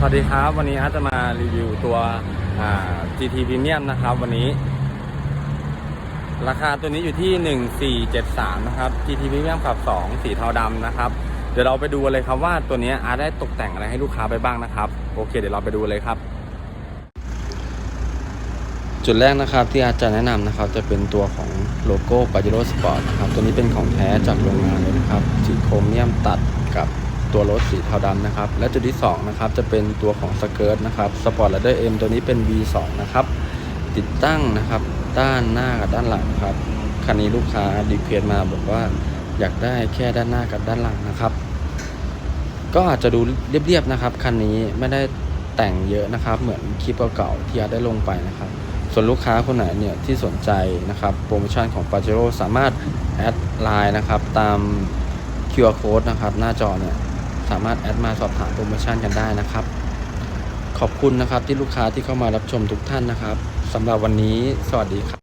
สวัสดีครับวันนี้อาร์จะมารีวิวตัว GT Premium นะครับ วันนี้ ราคาตัวนี้อยู่ที่ 1473 นะครับ GT Premium ขับ 2 สีเทาดำนะครับ เดี๋ยวเราไปดูเลยครับว่าตัวนี้อาร์ได้ตกแต่งอะไรให้ลูกค้าไปบ้างนะครับ โอเค เดี๋ยวเราไปดูเลยครับ จุดแรกนะครับที่อาจจะแนะนำนะครับ จะเป็นตัวของโลโก้ Pajero Sport นะครับ ตัวนี้เป็นของแท้จากโรงงานเลยนะครับสีโครเมียมตัดกับ ตัวรถสีเทาดำนะครับ และจุดที่2นะครับจะเป็นตัวของสเกิร์ตนะครับ Sport Rider M ตัวนี้เป็น V2 นะครับ ติดตั้งนะครับ ด้านหน้ากับด้านหลังครับคันนี้ลูกค้าดีเควสมาบอกว่าอยากได้แค่ด้านหน้ากับด้านหลังนะครับ ก็อาจจะดูเรียบๆนะครับคันนี้ไม่ได้แต่งเยอะนะครับ เหมือนคลิปเก่าๆที่อาร์ตได้ลงไปนะครับส่วนลูกค้าคนไหนเนี่ยที่สนใจนะครับโปรโมชั่นของ Pajero สามารถแอดไลน์นะครับตาม QR code นะครับหน้าจอเนี่ย สามารถแอดมาสอบถามโปรโมชั่นกันได้นะครับ ขอบคุณนะครับที่ลูกค้าที่เข้ามารับชมทุกท่านนะครับสำหรับวันนี้สวัสดีครับ